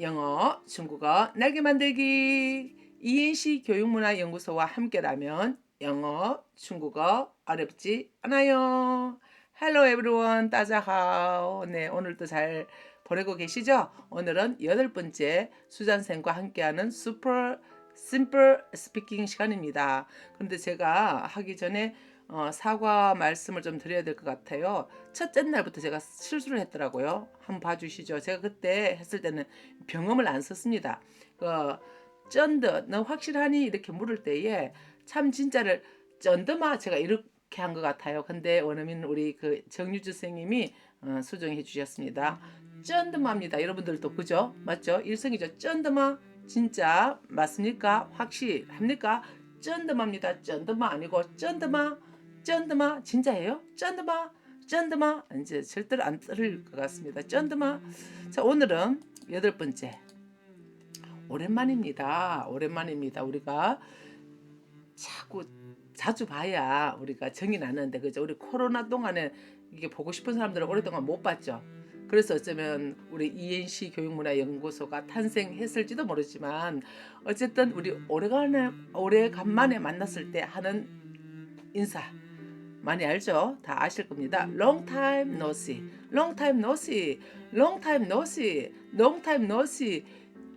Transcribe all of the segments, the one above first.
영어, 중국어, 날개 만들기 이인시 교육문화연구소와 함께라면 영어, 중국어 어렵지 않아요. Hello everyone, 따자하오. 네, 오늘도 잘 보내고 계시죠? 오늘은 여덟 번째 수잔쌤과 함께하는 슈퍼 심플 스피킹 시간입니다. 그런데 제가 하기 전에 어, 사과 말씀을 좀 드려야 될 것 같아요. 첫째 날부터 제가 실수를 했더라고요. 한번 봐주시죠. 제가 그때 했을 때는 병음을 안 썼습니다. 그 쩐드, 너 확실하니 이렇게 물을 때에 참 진짜를 쩐드마 제가 이렇게 한 것 같아요. 근데 원어민 우리 그 정유주 선생님이 어, 수정해 주셨습니다. 쩐드마입니다. 여러분들도 그죠? 맞죠? 일성이죠. 쩐드마 진짜 맞습니까? 확실합니까? 쩐드마입니다. 쩐드마 아니고 쩐드마 쩐드마 진짜예요? 쩐드마 쩐드마 이제 절대로 안 들을 것 같습니다. 쩐드마 자 오늘은 여덟 번째 오랜만입니다. 오랜만입니다. 우리가 자꾸 자주 봐야 우리가 정이 나는데 그죠? 우리 코로나 동안에 이게 보고 싶은 사람들은 오랫동안 못 봤죠. 그래서 어쩌면 우리 ENC 교육문화연구소가 탄생했을지도 모르지만 어쨌든 우리 오래간에 오래간만에 만났을 때 하는 인사 많이 알죠? 다 아실 겁니다. Long time no see, long time no see, long time no see, long time no see.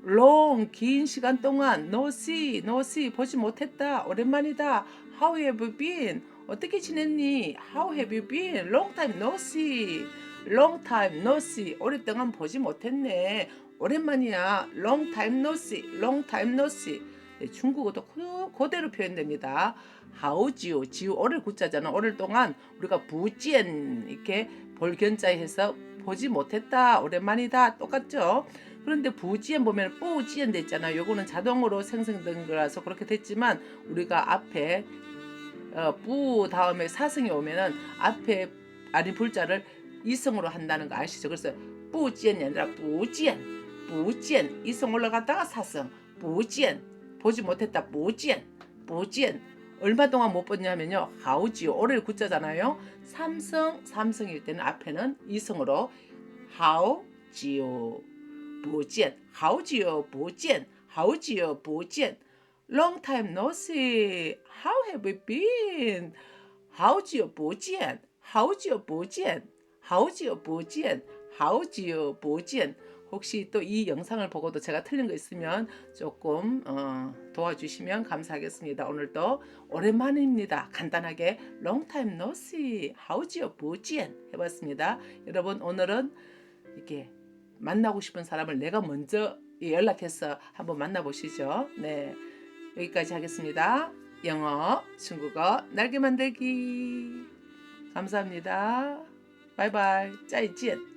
long 긴 시간 동안 no see, no see 보지 못했다. 오랜만이다. How have you been? 어떻게 지냈니? How have you been? Long time no see. long time no see. 오랫동안 보지 못했네. 오랜만이야. long time no see. long time no see. 네, 중국어도 그, 그대로 표현됩니다. 하오지오 지오 오를 굳자잖아. 오늘 동안 우리가 부지엔 이렇게 볼견자에 해서 보지 못했다. 오랜만이다. 똑같죠? 그런데 부지엔 보면 뿌지엔 됐잖아. 요거는 자동으로 생성된 거라서 그렇게 됐지만 우리가 앞에 어, 뿌 다음에 사성이 오면은 앞에 아닌 불자를 이성으로 한다는 거 아시죠? 그래서 뿌지엔이 아니라 뿌지엔, 뿌지엔 이성 올라갔다가 사성, 뿌지엔 보지 못했다. 모지엔, 모지엔. 얼마 동안 못 봤냐면요. 하우지요. 올해를 굳자잖아요. 삼성, 삼성일 때는 앞에는 이성으로 하우지요. 보지엔, 하우지요, 보지엔, 하우지요, 보지엔. Long time no see. How have you been? 하우지요, 보지엔, 하우지요, 보지엔, 하우지요, 보지엔, 하우지요, 보지엔. 혹시 또 이 영상을 보고도 제가 틀린 거 있으면 조금 어, 도와주시면 감사하겠습니다. 오늘도 오랜만입니다. 간단하게 long time no see, how's your bujian 해봤습니다. 여러분 오늘은 이렇게 만나고 싶은 사람을 내가 먼저 연락해서 한번 만나보시죠. 네, 여기까지 하겠습니다. 영어, 중국어, 날개 만들기. 감사합니다. 바이바이. 짜이지엔.